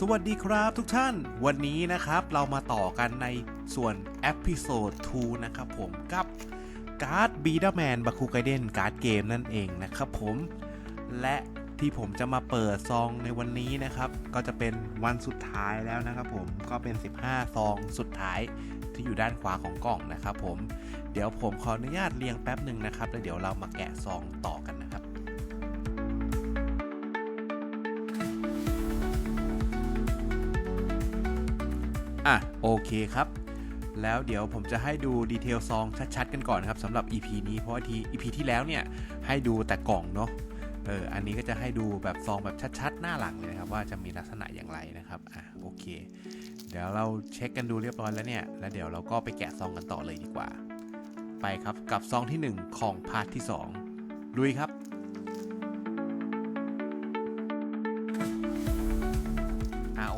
สวัสดีครับทุกท่าน วันนี้นะครับเรามาต่อกันในส่วนเอพิโซด 2 นะครับผมกับการ์ดบีดาแมนบาคูไกเดนการ์ดเกมนั่นเองนะครับผมและที่ผมจะมาเปิดซองในวันนี้นะครับ ก็จะเป็นวันสุดท้ายแล้วนะครับผมก็เป็น 15 ซองสุดท้ายที่อยู่ด้านขวาของกล่องนะครับผมเดี๋ยวผมขออนุญาตเรียงแป๊บหนึ่งนะครับแล้วเดี๋ยวเรามาแกะซองต่อกัน อะโอเคครับ แล้วเดี๋ยวผมจะให้ดูดีเทลซองชัดๆ กันก่อนครับสำหรับ EP นี้เพราะว่าที EP ที่แล้วเนี่ยให้ดูแต่กล่องเนาะเอออันนี้ก็จะให้ดูแบบซองแบบชัดๆ หน้าหลังเลยนะครับ ว่าจะมีลักษณะอย่างไรนะครับอะโอเค เดี๋ยวเราเช็คกันดูเรียบร้อยแล้วเนี่ย แล้วเดี๋ยวเราก็ไปแกะซองกันต่อเลยดีกว่า ไปครับกับซองที่ 1 ของพาร์ทที่ 2 ลุยครับ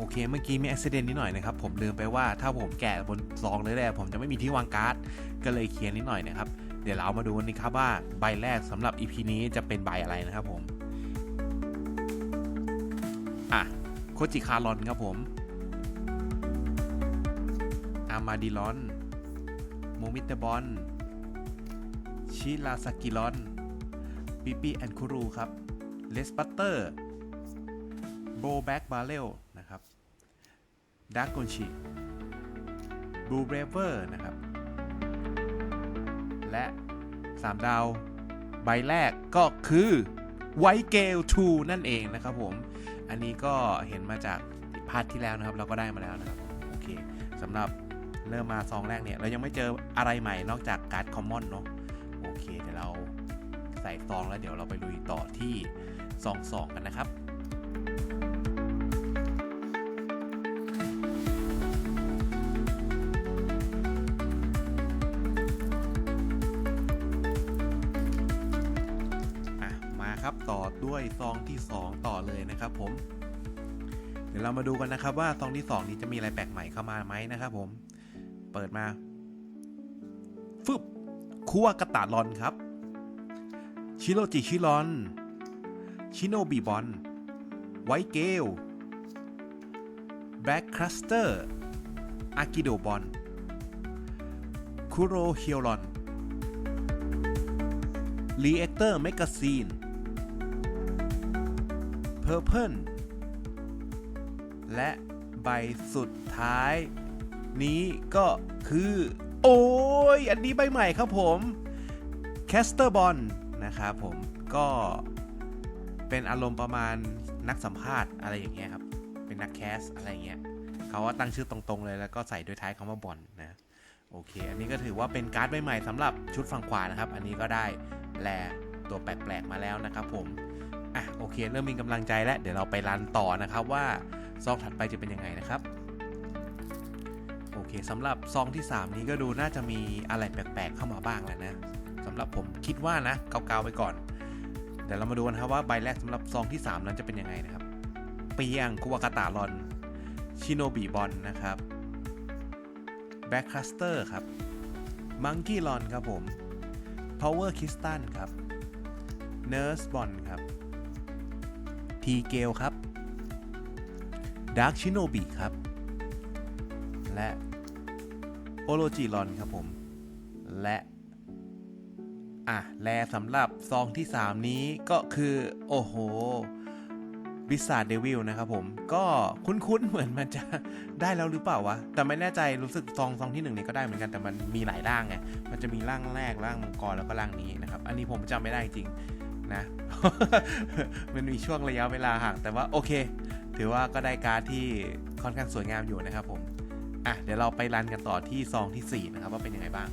เคเมื่อกี้มีอุบิเหตุนิดหน่อยนะครับผมลืมไปว่าถ้าผมแกะบนซองเลยแหละผมจะไม่มีที่วางการ์ดก็เลยเคลียร์นิดหน่อยนะครับเดี๋ยวเรามาดูกันนะครับว่าใบแรกสำหรับ EP นี้จะเป็นใบอะไรนะครับผมอะโคจิคารอนครับผมอามาดิลอนโมมิเตบอนชิลาสกิลอนปิปีแอนคูรูครับเลสปัตเตอร์โบแบ็กบาเรล ดาร์กอนชิบลูเบรเวอร์นะครับ และ 3 ดาว ใบแรกก็คือไวเกล2นั่นเองนะครับผม อันนี้ก็เห็นมาจากพาร์ทที่แล้วนะครับ เราก็ได้มาแล้วนะครับโอเคสำหรับเริ่มมาซองแรกเนี่ย เรายังไม่เจออะไรใหม่นอกจากการ์ดคอมมอนเนาะโอเคเดี๋ยวเราใส่ซองแล้วเดี๋ยวเราไปลุยต่อที่ซองสองกันนะครับ ด้วยซองที่ 2 ต่อเลยนะครับผม เดี๋ยวเรามาดูกันนะครับว่าซองที่ 2 นี้จะมีอะไรแปลกใหม่เข้ามาไหมนะครับผม เปิดมา ฟึบคัวกระตาลอนครับ ชิโรจิชิรอน ชิโนบิบอน ไวเกลแบล็กคลัสเตอร์ อากิโดบอน คุโรเฮียรอนรีแอคเตอร์แมกซีน เพอร์เพลและใบสุดท้าย นี้ก็คือ โอ้ย อันนี้ใบใหม่ครับผมแคสเตอร์บอลนะครับผมก็เป็นอารมณ์ประมาณนักสัมภาษณ์อะไรอย่างเงี้ยครับ เป็นนักแคสอะไรเงี้ยเขาว่าตั้งชื่อตรงๆเลยแล้วก็ใส่ด้วยท้ายคำว่าบอลนะโอเค อันนี้ก็ถือว่าเป็นการ์ดใบใหม่สำหรับชุดฝั่งขวานะครับ อันนี้ก็ได้แลตัวแปลกๆมาแล้วนะครับผม อะโอเค เริ่มมีกำลังใจแล้ว เดี๋ยวเราไปรันต่อนะครับว่าซองถัดไปจะเป็นยังไงนะครับ โอเคสำหรับซองที่ 3 นี้ก็ดูน่าจะมีอะไรแปลกๆเข้ามาบ้างแหละนะสำหรับผมคิดว่านะเกาๆไปก่อนเดี๋ยวเรามาดูนะครับว่าใบแรกสำหรับซองที่ 3 นั้นจะเป็นยังไงนะครับเปียงคุวากาตารอนชิโนบิบอลนะครับแบ็คคัสเตอร์ครับมังกี้ลอนครับผม Power c r y s t a l ครับ Nurse Bond ครับ T g a l ครับ Dark Shinobi ครับ และ o r o g i r o n ครับผม และอะและสำหรับซองที่ 3 นี้ก็คือ โอ้โหวิสาเดวิลนะครับผมก็คุ้นๆ เหมือนมันจะได้แล้วหรือเปล่าวะ แต่ไม่แน่ใจรู้สึกซองซองที่หนึ่งนี้ก็ได้เหมือนกันแต่มันมีหลายร่างไงมันจะมีร่างแรกร่างมังกรแล้วก็ร่างนี้นะครับ อันนี้ผมจำไม่ได้จริง นะ มันมีช่วงระยะเวลาห่าง แต่ว่าโอเค ถือว่าก็ได้การดที่ค่อนข้างสวยงามอยู่นะครับผมอะเดี๋ยวเราไปรันกันต่อที่ซองที่ 4 นะครับ ว่าเป็นยังไงบ้าง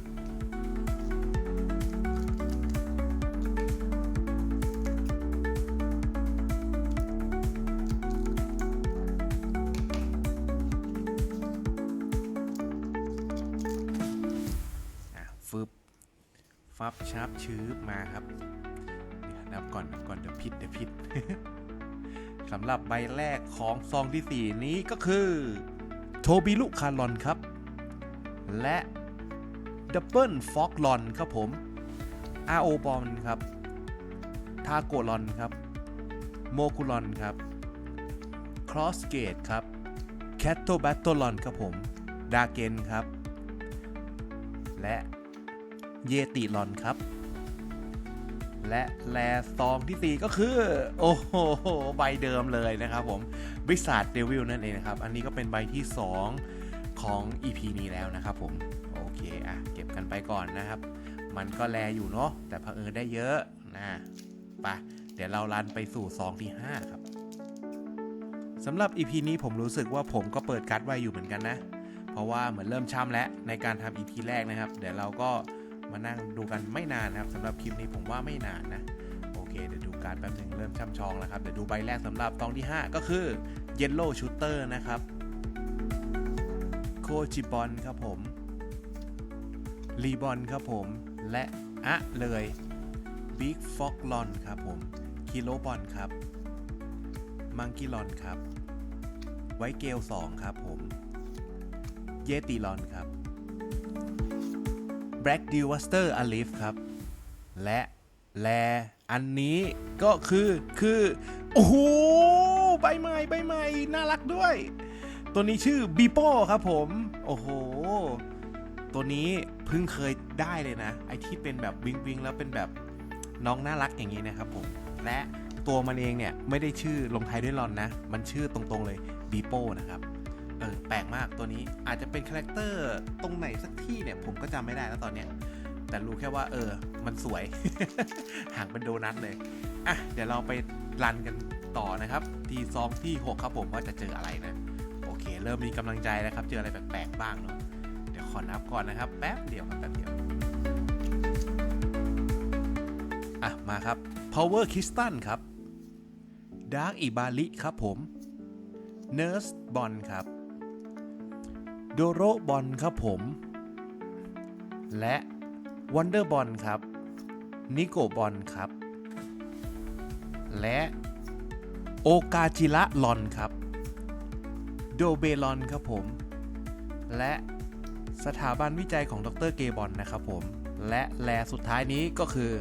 อะฟึบ ฟับชาร์ปชื้อมาครับ ก่อนก่อนเดี๋ยวผิดเดี๋ยวผิดสำหรับใบแรกของซองที่ 4 นี้ก็คือโทบิลุคารอนครับ และดับเบิลฟอกลอนครับผมอาโอบอลครับ ทาโกลอนครับ โมกุลอนครับ ครอสเกตครับ c a t t l e Battlon ครับผม ดาเกนครับ และเยติลอนครับ และแลซองที่ 4 ก็คือ โอ้โห ใบเดิมเลยนะครับผมวิสาดเดวิลนั่นเองนะครับ อันนี้ก็เป็นใบที่ 2 ของ EP นี้แล้วนะครับผม โอเค อะ เก็บกันไปก่อนนะครับ มันก็แลอยู่เนาะแต่เผอิญได้เยอะนะไปะเดี๋ยวเราลันไปสู่ซองที่ 5 ครับสำหรับ EP นี้ผมรู้สึกว่าผมก็เปิดการ์ดไว้อยู่เหมือนกันนะ เพราะว่าเหมือนเริ่มช้ำแล้วในการทำ EP แรกนะครับ เดี๋ยวเราก็ มานั่งดูกันไม่นานนะครับสำหรับคลิปนี้ผมว่าไม่นานนะโอเคเดี๋ยวดูการแป๊บหนึงเริ่มช่ำชองแล้วครับเดี๋ยวดูใบแรกสำหรับตองที่ 5 ก็คือ Yellow Shooter นะครับโคจิบอนครับผมรีบอนครับผมและอะเลย Big f o g l o n ครับผมคิโลบอนครับมังกี้ลอนครับไวเกล2ครับผมเยติลอนครับ Black d e w a s t e r a l i f ครับ และแลอันนี้ก็คือคือ โอ้โหใบใหม่ใบใหม่น่ารักด้วย ตัวนี้ชื่อบีโป้ครับผม โอ้โห ตัวนี้เพิ่งเคยได้เลยนะ ไอที่เป็นแบบวิงวิงแล้วเป็นแบบน้องน่ารักอย่างนี้นะครับผม และตัวมันเองเนี่ย ไม่ได้ชื่อลงท้ายด้วยลอนนะ มันชื่อตรงๆเลยบีโป้นะครับ เออแปลกมากตัวนี้อาจจะเป็นคาแรคเตอร์ตรงไหนสักที่เนี่ยผมก็จำไม่ได้แล้วตอนเนี้ยแต่รู้แค่ว่าเออ มันสวย ห่างเป็นโดนัทเลย อะ เดี๋ยวเราไปรันกันต่อนะครับ ทีซองที่ 6 ครับผมว่าจะเจออะไรนะ โอเค เริ่มมีกำลังใจแล้วครับ เจออะไรแปลกๆบ้างเนาะเดี๋ยวขอนับก่อนนะครับ แป๊บเดียวครับแป๊บเดียว อะ มาครับ Power Crystal ครับ Dark Ibali ครับผม Nurse Bond ครับ โดโรบอลครับผม และวันเดอร์บอลครับ นิโกบอลครับ และโอกาจิระลอนครับ โดเบลอนครับผม และสถาบันวิจัยของดรเกบอลนะครับผม และแลสุดท้ายนี้ก็คือ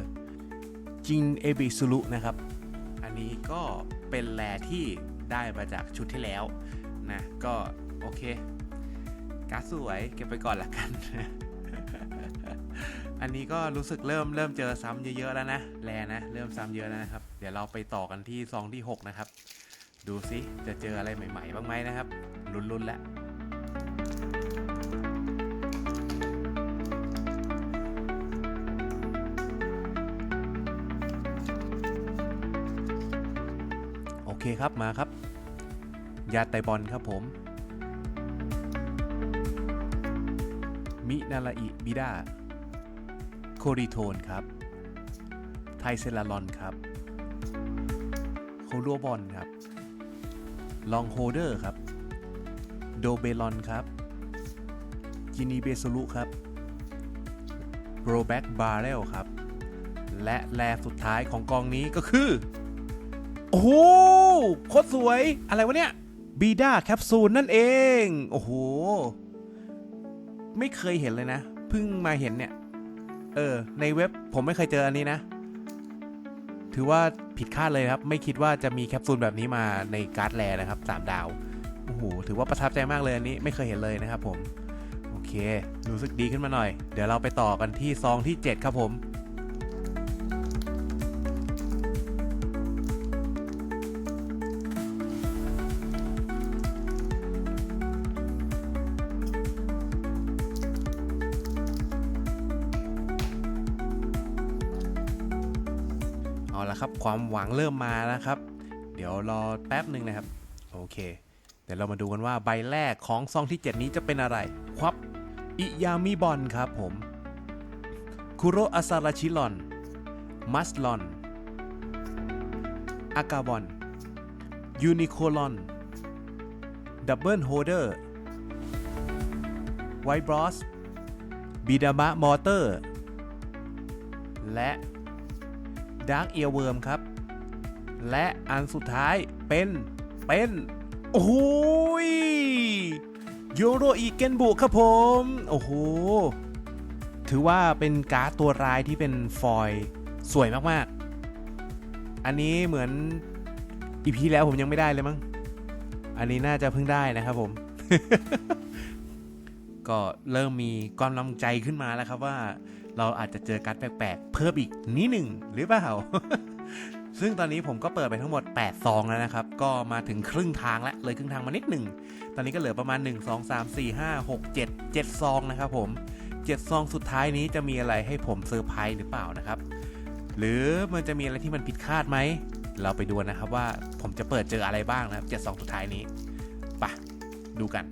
จินเอบิซุรุนะครับ อันนี้ก็เป็นแลที่ได้มาจากชุดที่แล้วนะ ก็โอเค การ์ดสวยเก็บไปก่อนละกัน อันนี้ก็รู้สึกเริ่มเริ่มเจอซ้ำเยอะๆแล้วนะแลนะ เริ่มซ้ำเยอะแล้วนะครับ เดี๋ยวเราไปต่อกันที่ซองที่ 6 นะครับ ดูซิจะเจออะไรใหม่ๆบ้างไหมนะครับ ลุ้นๆแล้วโอเคครับมาครับ ยาไตบอลครับผม มินาราอิบิดาโคริโทนครับ ไทเซลาลอนครับ โคโลบอลครับ ลองโฮเดอร์ครับ โดเบลอนครับจินีเบซูรุครับโรแบ็กบาร์เรลครับ และแลสุดท้ายของกองนี้ก็คือ โอ้โหโคตรสวยอะไรวะเนี่ยบีดาแคปซูลนั่นเอง โอ้โห ไม่เคยเห็นเลยนะ เพิ่งมาเห็นเนี่ย เออ ในเว็บผมไม่เคยเจออันนี้นะ ถือว่าผิดคาดเลยครับ ไม่คิดว่าจะมีแคปซูลแบบนี้มาในการ์ดแลนะครับ 3 ดาว โอ้โห ถือว่าประทับใจมากเลยอันนี้ไม่เคยเห็นเลยนะครับผม โอเค รู้สึกดีขึ้นมาหน่อย เดี๋ยวเราไปต่อกันที่ซองที่ 7 ครับผม เอาละครับ ความหวังเริ่มมาแล้วครับ เดี๋ยวรอแป๊บหนึ่งนะครับ โอเค เดี๋ยวเรามาดูกันว่าใบแรกของซองที่ 7 นี้จะเป็นอะไร ควับ อิยามิบอนครับผม คุโรอาซาราชิลอน มัสลอน อากาบอน ยูนิโคลอน ดับเบิลโฮเดอร์ ไวบรอสบิดามะมอเตอร์ และ ดาร์กเอียเวิร์มครับ และอันสุดท้ายเป็นเป็นโอ้โหโยโรอิเกนบุครับผม โอ้โห ถือว่าเป็นการ์ดตัวร้ายที่เป็นฟอยสวยมากๆ อันนี้เหมือนอีพีแล้วผมยังไม่ได้เลยมั้ง อันนี้น่าจะเพิ่งได้นะครับผม ก็เริ่มมีกำลังใจขึ้นมาแล้วครับว่า เราอาจจะเจอการแปลกๆ เพิ่มอีกนิดหนึ่งหรือเปล่า ซึ่งตอนนี้ผมก็เปิดไปทั้งหมด 8 ซองแล้วนะครับ ก็มาถึงครึ่งทางแล้ว เลยครึ่งทางมานิดหนึ่ง ตอนนี้ก็เหลือประมาณ 1 2 3 4 5 6 7 7 ซองนะครับผม 7 ซองสุดท้ายนี้จะมีอะไรให้ผมเซอร์ไพรส์หรือเปล่านะครับ หรือมันจะมีอะไรที่มันผิดคาดไหม เราไปดูนะครับว่าผมจะเปิดเจออะไรบ้างนะครับ7ซองสุดท้ายนี้ไปะดูกัน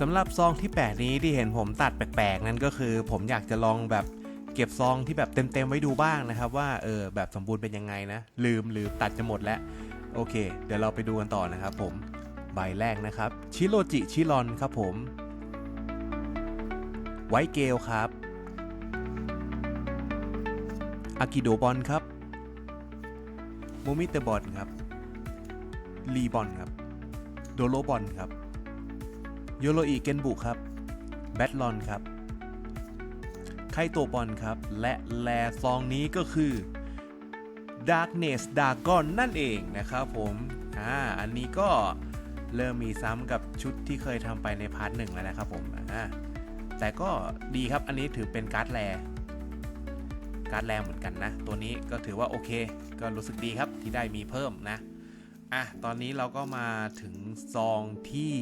สำหรับซองที่ 8 นี้ที่เห็นผมตัดแปลกๆ นั่นก็คือ ผมอยากจะลองแบบเก็บซองที่แบบเต็มๆไว้ดูบ้างนะครับ ว่าเออแบบสมบูรณ์เป็นยังไงนะ ลืมลืมตัดจะหมดแล้ว โอเค เดี๋ยวเราไปดูกันต่อนะครับผมใบแรกนะครับ ชิโรจิชิรอนครับผมไวเกลครับอากิโดบอลครับโมมิเตบอลครับลีบอลครับโดโลบอลครับ โยโรอิเกนบุครับแบทลอนครับไคโตบอลครับ และแลซองนี้ก็คือ Darkness Dragon นั่นเองนะครับผมอ่าอันนี้ก็เริ่มมีซ้ำกับชุดที่เคยทำไปในพาร์ทหนึ่งแล้วนะครับผมอ่าแต่ก็ดีครับอันนี้ถือเป็นการ์ดแรการ์ดแรเหมือนกันนะ ตัวนี้ก็ถือว่าโอเค ก็รู้สึกดีครับที่ได้มีเพิ่มนะอะตอนนี้เราก็มาถึงซองที่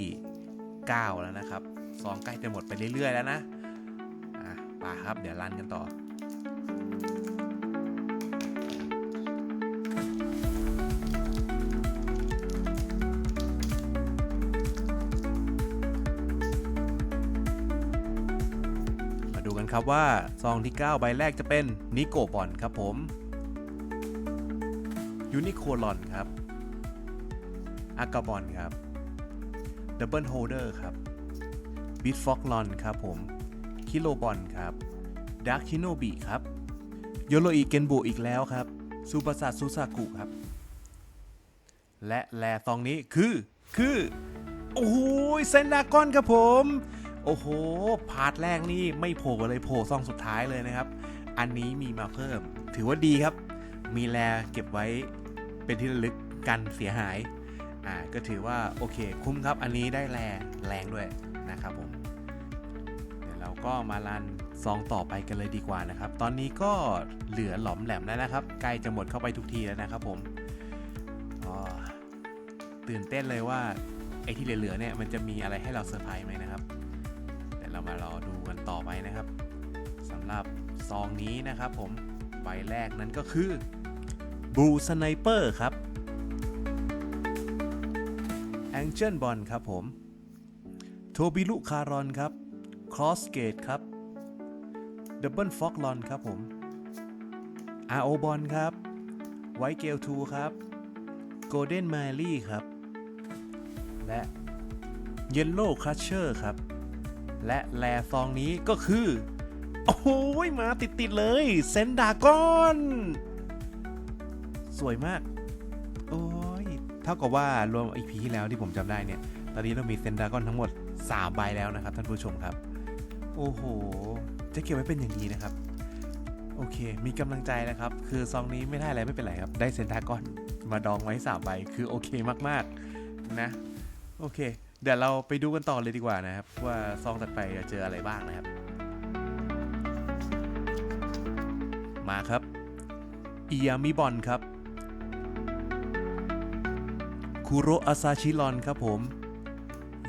9 แล้วนะครับซองใกล้จะหมดไปเรื่อย ๆ แล้วนะอะป่าครับเดี๋ยวรันกันต่อมาดูกันครับว่าซองที่ 9 ใบแรกจะเป็นนิโกบอลครับผมยูนิโคลอนครับอากาบอลครับ ดับเบิลโฮเดอร์ครับบิทฟอกลอนครับผมคิโลบอลครับดาร์คชิโนบิครับ โยโรอิเกนบุอีกแล้วครับ ซูปราสัตซูซากุครับ และแลซองนี้คือคือ โอ้โหเซนดากอนครับผม โอ้โห พาร์ทแรกนี่ไม่โผล่เลยโผล่ซองสุดท้ายเลยนะครับ อันนี้มีมาเพิ่ม ถือว่าดีครับ มีแลเก็บไว้เป็นที่ระลึกกันเสียหาย อ่าก็ถือว่าโอเค คุ้มครับอันนี้ได้แรแรงด้วยนะครับผม เดี๋ยวเราก็มารันซองต่อไปกันเลยดีกว่านะครับ ตอนนี้ก็เหลือหลอมแหลมแล้วนะครับ ใกล้จะหมดเข้าไปทุกทีแล้วนะครับผมตื่นเต้นเลยว่าไอ้ที่เหลือๆเนี่ยมันจะมีอะไรให้เราเซอร์ไพรส์ไหมนะครับเดี๋ยวเรามารอดูกันต่อไปนะครับสำหรับซองนี้นะครับผมใบแรกนั้นก็คือบูสไนเปอร์ครับ งเจิลบอลครับผมโทบิลุคารอนครับครอสเกตครับดับเบิลฟ็อกลอนครับผมอาโอบอลครับไวเกลทูครับโกลเด้นแมรี่ครับ และเยลโล่ครัชเชอร์ครับ และแลซองนี้ก็คือ โอ้โหมาติด ๆ เลย เซนดากอน สวยมาก เท่ากับว่ารวมอีพีที่แล้วที่ผมจำได้เนี่ย ตอนนี้เรามีเซนดากอนทั้งหมด3ใบแล้วนะครับท่านผู้ชมครับ โอ้โห จะเก็บไว้เป็นอย่างดีนะครับ โอเค มีกำลังใจนะครับ คือซองนี้ไม่ได้อะไรไม่เป็นไรครับ ได้เซนดากอนมาดองไว้3ใบ คือโอเคมากๆนะ โอเค เดี๋ยวเราไปดูกันต่อเลยดีกว่านะครับ ว่าซองถัดไปจะเจออะไรบ้างนะครับ มาครับอียามิบอลครับ คุโรอาซาชิรอนครับผม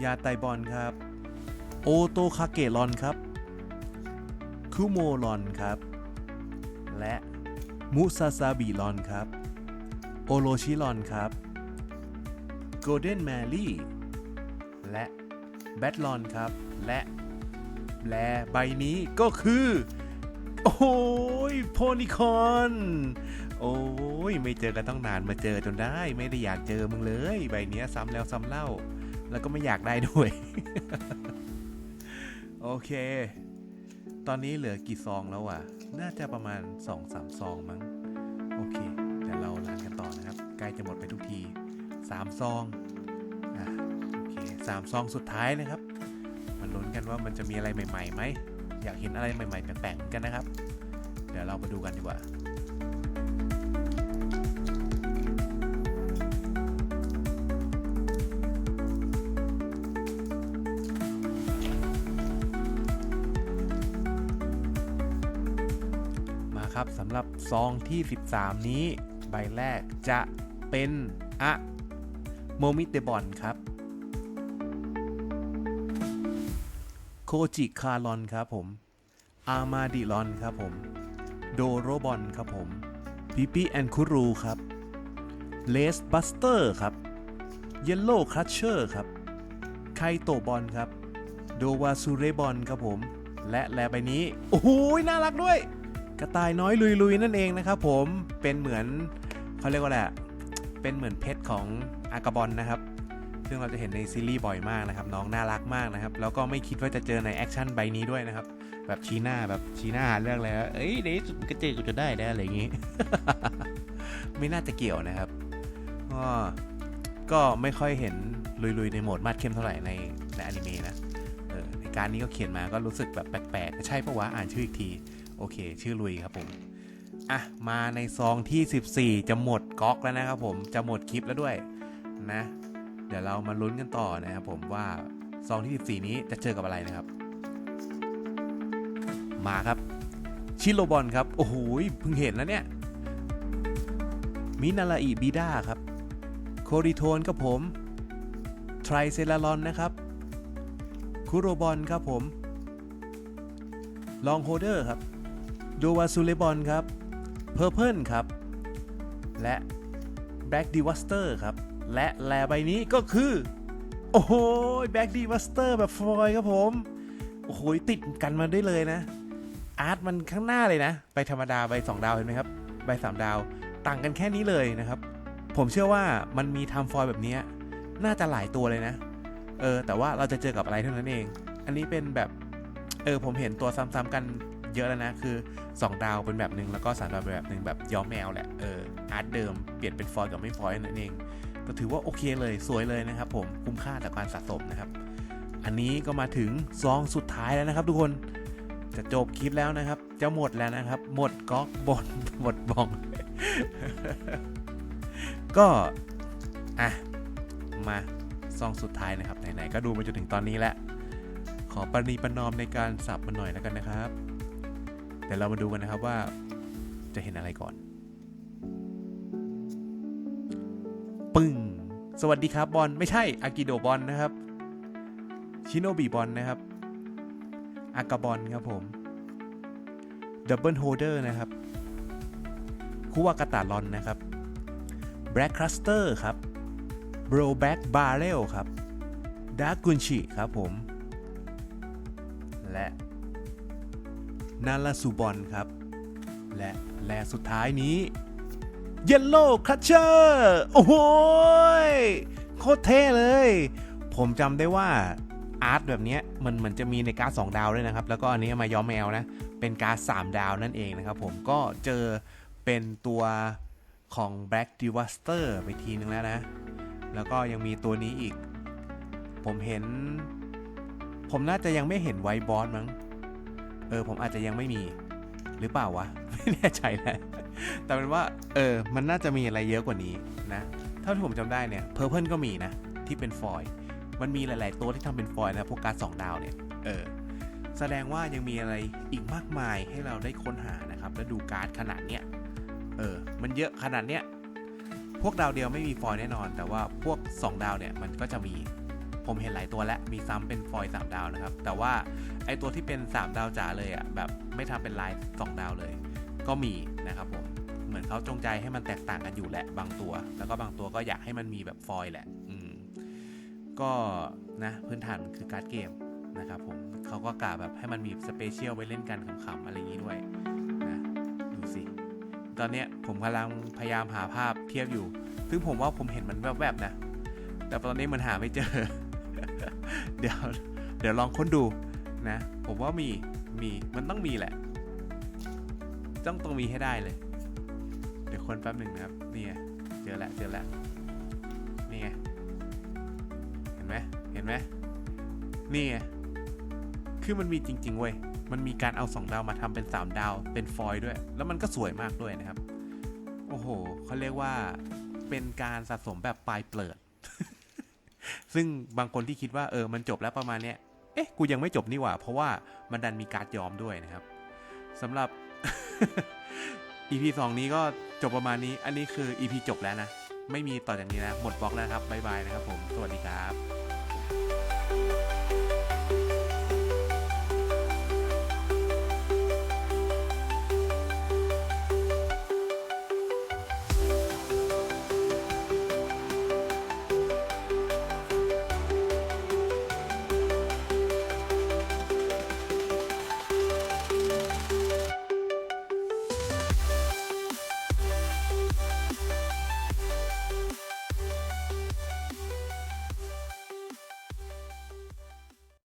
ยาไตบอลครับ โอโตคาเกะรอนครับ คุโมรอนครับ และมุซาซาบิรอนครับ โอโรชิรอนครับ โกลเด้นแมรี่ และแบทลอนครับ และแลใบนี้ก็คือ โอ้ยโพนิคอนโอ้ยไม่เจอกันต้องนานมาเจอจนได้ไม่ได้อยากเจอมึงเลย ใบเนี้ยซ้ำแล้วซ้ำเล่า แล้วก็ไม่อยากได้ด้วย โอเค ตอนนี้เหลือกี่ซองแล้ววะน่าจะประมาณ 2-3 ซองมั้ง โอเคเดี๋ยวเราลานกันต่อนะครับ ใกล้จะหมดไปทุกที 3 ซองอะโอเคสามซองสุดท้ายนะครับมาลุ้นกันว่ามันจะมีอะไรใหม่ๆไหมอยากเห็นอะไรใหม่ๆแปลกๆกันนะครับ เดี๋ยวเรามาดูกันดีกว่า ครับสำหรับซองที่ 13 นี้ ใบแรกจะเป็นอะโมมิเตบอนครับโคจิคารอนครับผม อามาดิลอนครับผม โดโรบอนครับผมปิปีแอนคูรูครับเลสบัสเตอร์ครับเยลโล่ครัชเชอร์ครับไคโตบอลครับ โดวาซูเรบอลครับผม และแลใบนี้ โอ้โหน่ารักด้วย กระต่ายน้อยลุยๆนั่นเองนะครับผมเป็นเหมือนเขาเรียกว่าอะไรอะเป็นเหมือนเพชรของอากาบอนนะครับ ซึ่งเราจะเห็นในซีรีส์บ่อยมากนะครับน้องน่ารักมากนะครับแล้วก็ไม่คิดว่าจะเจอในแอคชั่นใบนี้ด้วยนะครับแบบชี้หน้าแบบชี้หน้าหาเรื่องเลยเอ้ยในที่สุดมันก็เจอกูจะได้นะอะไรอย่างงี้ ไม่น่าจะเกี่ยวนะครับก็ก็ไม่ค่อยเห็นลุยๆในโหมดมาดเข้มเท่าไหร่ในในอนิเมะนะในการนี้ก็เขียนมาก็รู้สึกแบบแปลกๆใช่ปะวะอ่านชื่ออีกที โอเค ชื่อลุยครับผม อะ มาในซองที่ 14 จะหมดก๊อกแล้วนะครับผม จะหมดคลิปแล้วด้วยนะ เดี๋ยวเรามาลุ้นกันต่อนะครับผมว่าซองที่ 14 นี้จะเจอกับอะไรนะครับ มาครับ ชิโรบอลครับ โอ้โหเพิ่งเห็นแล้วเนี่ย มินาราอิบิด้าครับ โคริโทนครับผม ไทรเซลารอนนะครับ คุโรบอลครับผม ลองโฮเดอร์ครับ โดวาซูเลบอลครับเพอร์เพิลครับ และแบ็กดีวัสเตอร์ครับ และแลใบนี้ก็คือ โอ้โหแบ็กดีวัสเตอร์แบบฟอยครับผม โอ้โหติดกันมาได้เลยนะ อาร์ตมันข้างหน้าเลยนะ ใบธรรมดาใบ2ดาวเห็นไหมครับ ใบ3ดาวต่างกันแค่นี้เลยนะครับ ผมเชื่อว่ามันมีทม์ฟอยแบบนี้น่าจะหลายตัวเลยนะ เออ แต่ว่าเราจะเจอกับอะไรเท่านั้นเอง อันนี้เป็นแบบ เออ ผมเห็นตัวซ้ำๆกัน เยอะแล้วนะ คือ 2 ดาวเป็นแบบหนึ่งแล้วก็3ดาวเป็นแบบหนึ่งแบบย้อมแมวแหละเอออาร์ตเดิมเปลี่ยนเป็นฟอยล์กับไม่ฟอยล์นั่นเองก็ถือว่าโอเคเลยสวยเลยนะครับ ผมคุ้มค่าต่อการสะสมนะครับ อันนี้ก็มาถึงซองสุดท้ายแล้วนะครับ ทุกคนจะจบคลิปแล้วนะครับ จะหมดแล้วนะครับ หมดก๊อกบนหมดบอง ก็อะมาซองสุดท้ายนะครับไหนๆก็ดูมาจนถึงตอนนี้แล้วขอประนีประนอมในการสับมันหน่อยแล้วกันนะครับ เดี๋ยวเรามาดูกันนะครับว่าจะเห็นอะไรก่อน ปึ้ง สวัสดีครับบอล ไม่ใช่อากิโดบอลนะครับ ชิโนบิบอลนะครับ อากาบอลครับผม ดับเบิลโฮเดอร์นะครับ คุวากาตาลอนนะครับ แบล็กคลัสเตอร์ครับโบรแบ็กบาร์เรลครับดาร์กุนชิครับผม และ นาราซูบอลครับ และแลสุดท้ายนี้เยลโล่ค u ัชเชอร์โอ้โหยโคตรเท่เลย ผมจำได้ว่าอาร์ตแบบนี้มันเหมือนจะมีในการ์ด2ดาวด้วยนะครับ แล้วก็อันนี้มาย้อมแมวนะ เป็นการ์ด3ดาวนั่นเองนะครับผมก็เจอเป็นตัวของ Black Devastator ไปทีนึงแล้วนะ แล้วก็ยังมีตัวนี้อีก ผมเห็น ผมน่าจะยังไม่เห็นไวบอสมั้ง เออผมอาจจะยังไม่มีหรือเปล่าวะ ไม่แน่ใจนะแต่เป็นว่าเออมันน่าจะมีอะไรเยอะกว่านี้นะเท่าที่ผมจำได้เนี่ยเพอร์เพลก็มีนะ ที่เป็นฟอยล์มันมีหลาย ๆ ตัวที่ทำเป็นฟอยล์นะพวกการสองดาวเนี่ยเออแสดงว่ายังมีอะไรอีกมากมายให้เราได้ค้นหานะครับ และดูการ์ดขนาดเนี้ยเออมันเยอะขนาดเนี้ยพวกดาวเดียวไม่มีฟอยล์แน่นอน แต่ว่าพวก 2 ดาวเนี่ยมันก็จะมี ผมเห็นหลายตัวแล้วมีซ้ำเป็นฟอยล์3ดาวนะครับ แต่ว่าไอตัวที่เป็น 3 ดาวจ๋าเลยอะ่ะแบบไม่ทำเป็นลาย 2 ดาวเลย ก็มีนะครับผมเหมือนเขาจงใจให้มันแตกต่างกันอยู่แหละบางตัว แล้วก็บางตัวก็อยากให้มันมีแบบฟอยล์แหละ อืมก็นะพื้นฐานมันคือการ์ดเกมนะครับผมเขาก็กะแบบให้มันมีสเปเชียลไว้เล่นกันขำๆอะไรอย่างนี้ด้วยนะดูสิตอนเนี้ยผมกำลังพยายามหาภาพเทียบอยู่ ซึ่งผมว่าผมเห็นมันแวบๆนะ แต่ตอนนี้มันหาไม่เจอ เดี๋ยวเดี๋ยวลองค้นดูนะ ผมว่ามีมีมันต้องมีแหละ ต้องต้องมีให้ได้เลย เดี๋ยวคนแป๊บหนึ่งนะครับนี่ไงเจอแล้วเจอแล้วนี่ไงเห็นไหมเห็นไหมนี่ไงคือมันมีจริง ๆ เว้ย มันมีการเอา 2 ดาวมาทำเป็น 3 ดาว เป็นฟอยล์ด้วย แล้วมันก็สวยมากด้วยนะครับ โอ้โห เขาเรียกว่าเป็นการสะสมแบบปลายเปิด ซึ่งบางคนที่คิดว่าเออมันจบแล้วประมาณเนี้ย เอ๊ะกูยังไม่จบนี่หว่า เพราะว่ามันดันมีการ์ดยอมด้วยนะครับสำหรับ EP 2 นี้ก็จบประมาณนี้ อันนี้คือ EP จบแล้วนะ ไม่มีต่อจากนี้นะ หมดบล็อกแล้วครับ บ๊ายบายนะครับผม สวัสดีครับ